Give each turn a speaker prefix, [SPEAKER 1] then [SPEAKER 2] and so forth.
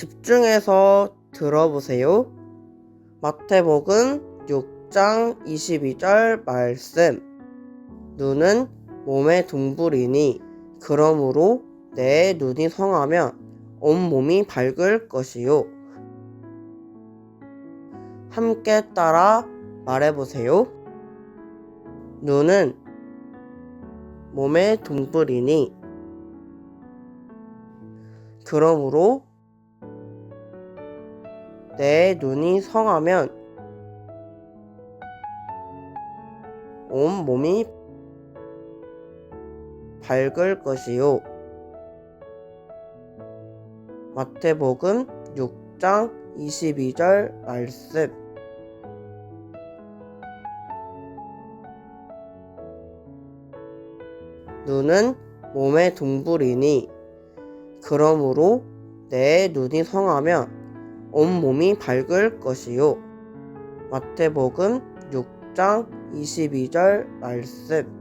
[SPEAKER 1] 집중해서 들어보세요. 마태복음 6장 22절 말씀. 눈은 몸의 동불이니 그러므로 내 눈이 성하면 온 몸이 밝을 것이요. 함께 따라 말해보세요. 눈은 몸의 동불이니 그러므로 내 눈이 성하면 온 몸이 밝을 것이요. 마태복음 6장 22절 말씀. 눈은 몸의 동불이니 그러므로 내 눈이 성하면 온 몸이 밝을 것이요. 마태복음 6장 22절 말씀.